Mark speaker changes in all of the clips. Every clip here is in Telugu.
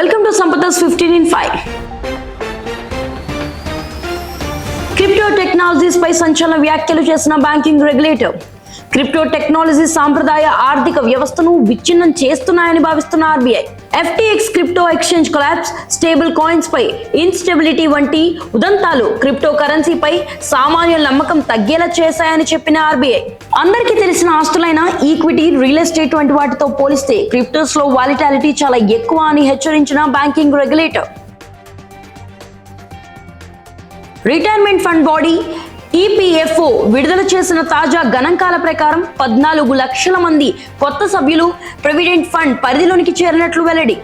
Speaker 1: Welcome to సంపదస్ fifteen in five crypto technologies పై సంచలన వ్యాఖ్యలు చేసిన బ్యాంకింగ్ రెగ్యులేటర్ క్రిప్టో టెక్నాలజీ సాంప్రదాయ ఆర్థిక వ్యవస్థను విచ్ఛిన్నం చేస్తున్నాయని భావిస్తున్న RBI FTX crypto exchange collapse stable coins పై ఇన్స్టెబిలిటీ వంటి ఉదంతాలు క్రిప్టో కరెన్సీపై సామాన్యుల నమ్మకం తగ్గేలా చేశాయని చెప్పిన ఆర్బీఐ. అందరికీ తెలిసిన ఆస్తులైన ఈక్విటీ రియల్ ఎస్టేట్ వంటి వాటితో పోలిస్తే క్రిప్టోస్లో వాలిటాలిటీ చాలా ఎక్కువ అని హెచ్చరించిన banking regulator. Retirement fund body EPFO విడుదల చేసిన తాజా గణాంకాల ప్రకారం పద్నాలుగు లక్షల మంది కొత్త సభ్యులు ప్రొవిడెంట్ ఫండ్ పరిధిలోనికి చేరినట్లు వెల్లడి.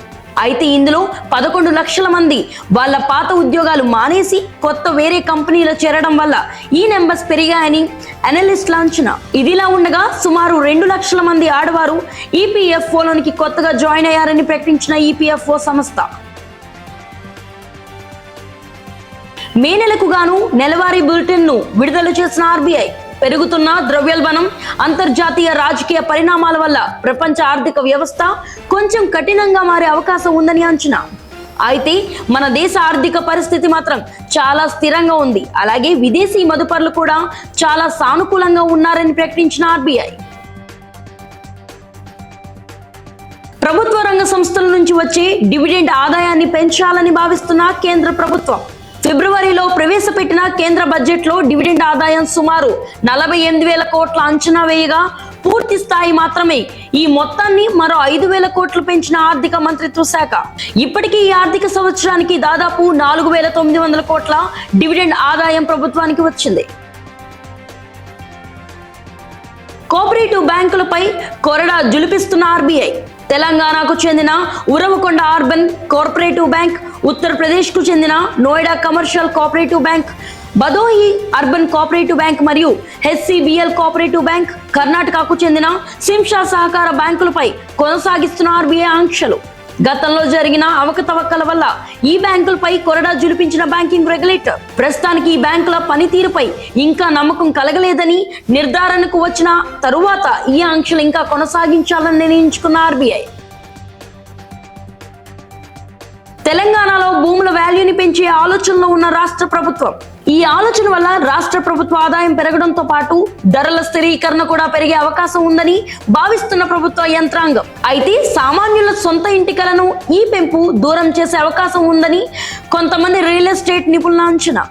Speaker 1: అయితే ఇందులో పదకొండు లక్షల మంది వాళ్ళ పాత ఉద్యోగాలు మానేసి కొత్త వేరే కంపెనీలో చేరడం వల్ల ఈ నెంబర్స్ పెరిగాయని అనలిస్ట్ల అంచనా ఇదిలా ఉండగా సుమారు రెండు లక్షల మంది ఆడవారు ఈపీఎఫ్ఓలోనికి కొత్తగా జాయిన్ అయ్యారని ప్రకటించిన ఈపీఎఫ్ఓ సంస్థ. మే నెలకు గాను నెలవారీ బులెటిన్ను విడుదల చేసిన ఆర్బీఐ. పెరుగుతున్న ద్రవ్యోల్బణం అంతర్జాతీయ రాజకీయ పరిణామాల వల్ల ప్రపంచ ఆర్థిక వ్యవస్థ కొంచెం కఠినంగా మారే అవకాశం ఉందని అంచనా. అయితే మన దేశ ఆర్థిక పరిస్థితి మాత్రం చాలా స్థిరంగా ఉంది. అలాగే విదేశీ మదుపర్లు కూడా చాలా సానుకూలంగా ఉన్నారని ప్రకటించిన ఆర్బీఐ. ప్రభుత్వ రంగ సంస్థల నుంచి వచ్చే డివిడెండ్ ఆదాయాన్ని పెంచాలని భావిస్తున్న కేంద్ర ప్రభుత్వం. ఫిబ్రవరిలో ప్రవేశపెట్టిన కేంద్ర బడ్జెట్లో డివిడెండ్ ఆదాయం సుమారు నలభై ఎనిమిది వేల కోట్ల అంచనా వేయగా పూర్తి స్థాయి మాత్రమే ఈ మొత్తాన్ని మరో ఐదు వేల కోట్లు పెంచిన ఆర్థిక మంత్రిత్వ శాఖ. ఇప్పటికీ ఈ ఆర్థిక సంవత్సరానికి దాదాపు నాలుగు వేల తొమ్మిది వందల కోట్ల డివిడెండ్ ఆదాయం ప్రభుత్వానికి వచ్చింది. కోఆపరేటివ్ బ్యాంకులపై కొరడా జులిపిస్తున్న ఆర్బీఐ. తెలంగాణకు చెందిన ఉరవకొండ అర్బన్ కోఆపరేటివ్ బ్యాంక్ ఉత్తరప్రదేశ్కు చెందిన Noida commercial cooperative bank Bhadohi urban cooperative bank మరియు హెచ్సిబిఎల్ కోఆపరేటివ్ బ్యాంక్ కర్ణాటకకు చెందిన సింషా సహకార బ్యాంకులపై కొనసాగిస్తున్న ఆర్బీఐ ఆంక్షలు. గతంలో జరిగిన అవకతవకల వల్ల ఈ బ్యాంకులపై కొరడా జులిపించిన బ్యాంకింగ్ రెగ్యులేటర్. ప్రస్తుతానికి ఈ బ్యాంకుల పనితీరుపై ఇంకా నమ్మకం కలగలేదని నిర్ధారణకు వచ్చిన తరువాత ఈ ఆంక్షలు ఇంకా కొనసాగించాలని నిర్ణయించుకున్న ఆర్బీఐ. తెలంగాణ వాల్యూని ఆలోచనలో ఉన్న రాష్ట్ర ప్రభుత్వం. ఈ ఆలోచన వల్ల రాష్ట్ర ప్రభుత్వ ఆదాయం పెరగడంతో పాటు ధరల స్థిరీకరణ కూడా పెరిగే అవకాశం ఉందని భావిస్తున్న ప్రభుత్వ యంత్రాంగం. అయితే సామాన్యుల సొంత ఇంటికలను ఈ పెంపు దూరం చేసే అవకాశం ఉందని కొంతమంది రియల్ ఎస్టేట్ నిపుణుల అంచనా.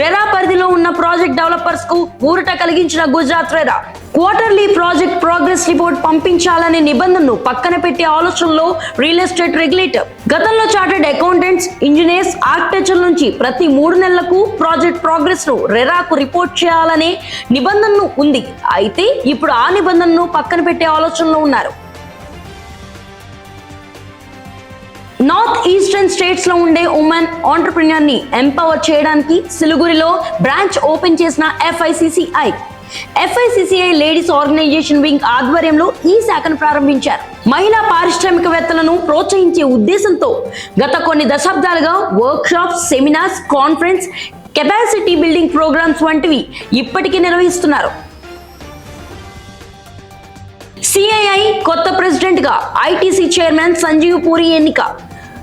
Speaker 1: రెరా పరిధిలో ఉన్న ప్రాజెక్ట్ డెవలపర్స్కు ఊరట కలిగించిన Gujarat RERA. Quarterly project progress report పంపించాలనే నిబంధనను పక్కన పెట్టే ఆలోచనలో రియల్ ఎస్టేట్ రెగ్యులేటర్ గతంలో చార్టెడ్ అకౌంటెంట్స్ ఇంజనీర్స్ ఆర్కిటెక్చర్ నుంచి ప్రతి మూడు నెలలకు ప్రాజెక్ట్ ప్రోగ్రెస్ను రెరాకు రిపోర్ట్ చేయాలనే నిబంధనను ఉంది. అయితే ఇప్పుడు ఆ నిబంధనను పక్కన పెట్టే ఆలోచనలో ఉన్నారు. నార్త్ ఈస్టర్న్ స్టేట్స్లో ఉండే ఉమెన్ ఆంటర్ప్రినర్ని ఎంపవర్ చేయడానికి సిలిగురిలో బ్రాంచ్ ఓపెన్ చేసిన FICCI FICCI ladies organisation wing ఆధ్వర్యంలో ఈ శాఖను ప్రారంభించారు. మహిళా పారిశ్రామికవేత్తలను ప్రోత్సహించే ఉద్దేశంతో గత కొన్ని దశాబ్దాలుగా workshops seminars conference capacity building programmes వంటివి ఇప్పటికీ నిర్వహిస్తున్నారు. సిఐఐ కొత్త ప్రెసిడెంట్గా ఐటీసీ చైర్మన్ సంజీవ్ పూరి ఎన్నిక.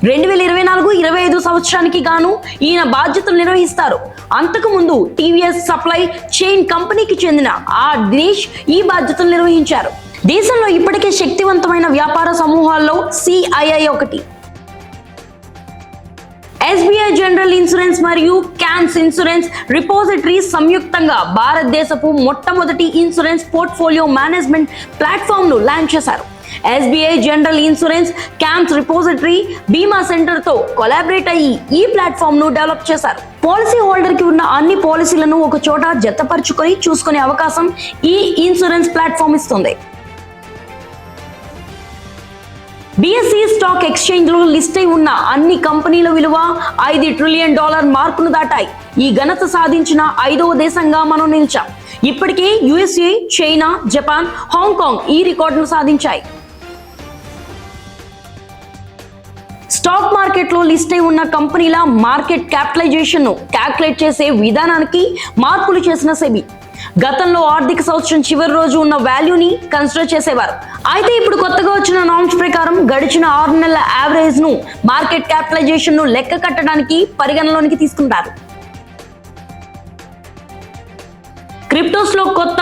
Speaker 1: రెండు వేల ఇరవై నాలుగు ఇరవై ఐదు సంవత్సరానికి గాను ఈయన బాధ్యతలు నిర్వహిస్తారు. అంతకు ముందు టీవీఎస్ సప్లై చైన్ కంపెనీకి చెందిన ఆర్ దినేష్ ఈ బాధ్యతలు నిర్వహించారు. దేశంలో ఇప్పటికే శక్తివంతమైన వ్యాపార సమూహాల్లో సిఐఐ ఒకటి. ఎస్బీఐ జనరల్ ఇన్సూరెన్స్ మరియు క్యాన్స్ ఇన్సూరెన్స్ రిపోజిటరీ సంయుక్తంగా భారతదేశపు మొట్టమొదటి ఇన్సూరెన్స్ పోర్ట్ఫోలియో మేనేజ్మెంట్ ప్లాట్ఫామ్ను లాంచ్ చేశారు. SBI general insurance CAMS repository బీమా సెంటర్తో కొలాబరేట్ అయ్యి ఈ ప్లాట్ఫామ్ను డెవలప్ చేశారు. పాలసీ హోల్డర్కి ఉన్న అన్ని పాలసీలను ఒక చోట జతపరుచుకొని చూసుకునే అవకాశం ఈ ఇన్సూరెన్స్ ప్లాట్ఫామ్ ఇస్తుంది. బిఎస్సి స్టాక్ ఎక్స్చేంజ్లో లిస్ట్ అయి ఉన్న అన్ని కంపెనీల విలువ ఐదు ట్రిలియన్ డాలర్ మార్కును దాటాయి. ఈ ఘనత సాధించిన ఐదవ దేశంగా మనం నిలిచాం. ఇప్పటికే యుఎస్ఏ చైనా జపాన్ హాంకాంగ్ ఈ రికార్డును సాధించాయి. స్టాక్ మార్కెట్లో లిస్ట్ అయి ఉన్న కంపెనీల మార్కెట్ క్యాపిటలైజేషన్ను క్యాల్కులేట్ చేసే విధానానికి మార్పులు చేసిన సెబీ. గతంలో ఆర్థిక సంవత్సరం చివరి రోజు ఉన్న వాల్యూని కన్సిడర్ చేసేవారు. అయితే ఇప్పుడు కొత్తగా వచ్చిన నామ్స్ ప్రకారం గడిచిన ఆరు నెలల యావరేజ్ను మార్కెట్ క్యాపిటలైజేషన్ను లెక్క కట్టడానికి పరిగణలోనికి తీసుకుంటారు క్రిప్టోస్లో కొత్త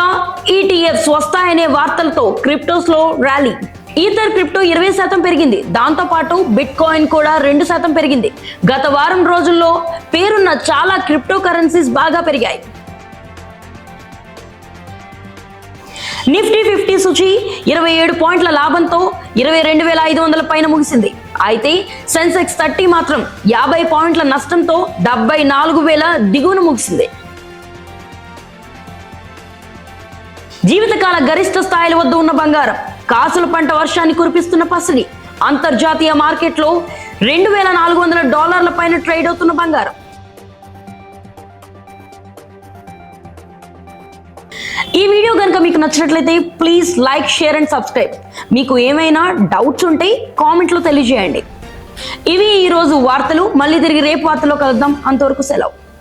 Speaker 1: ఈటీఎఫ్స్ వస్తాయనే వార్తలతో క్రిప్టోస్లో ర్యాలీ. ఈథర్ క్రిప్టో ఇరవై శాతం పెరిగింది. దాంతో పాటు బిట్ కాయిన్ కూడా రెండు శాతం పెరిగింది. గత వారం రోజుల్లో పేరున్న చాలా క్రిప్టో కరెన్సీస్ బాగా పెరిగాయి. నిఫ్టీ ఫిఫ్టీ సూచి ఇరవై ఏడు పాయింట్ల లాభంతో ఇరవై రెండు వేల ఐదు వందల పైన ముగిసింది. అయితే సెన్సెక్స్ థర్టీ మాత్రం యాభై పాయింట్ల నష్టంతో డెబ్బై నాలుగు వేల దిగువన ముగిసింది. జీవితకాల గరిష్ట స్థాయిల వద్ద ఉన్న బంగారం. కాసుల పంట వర్షాన్ని కురిపిస్తున్న పసిడి అంతర్జాతీయ మార్కెట్లో రెండు వేల నాలుగు వందల డాలర్ల పైన ట్రేడ్ అవుతున్న బంగారం. ఈ వీడియో కనుక మీకు నచ్చినట్లయితే please like share and subscribe. మీకు ఏమైనా డౌట్స్ ఉంటే కామెంట్లో తెలియజేయండి. ఇవి ఈరోజు వార్తలు. మళ్ళీ తిరిగి రేపు వార్తలో కలుద్దాం. అంతవరకు సెలవు.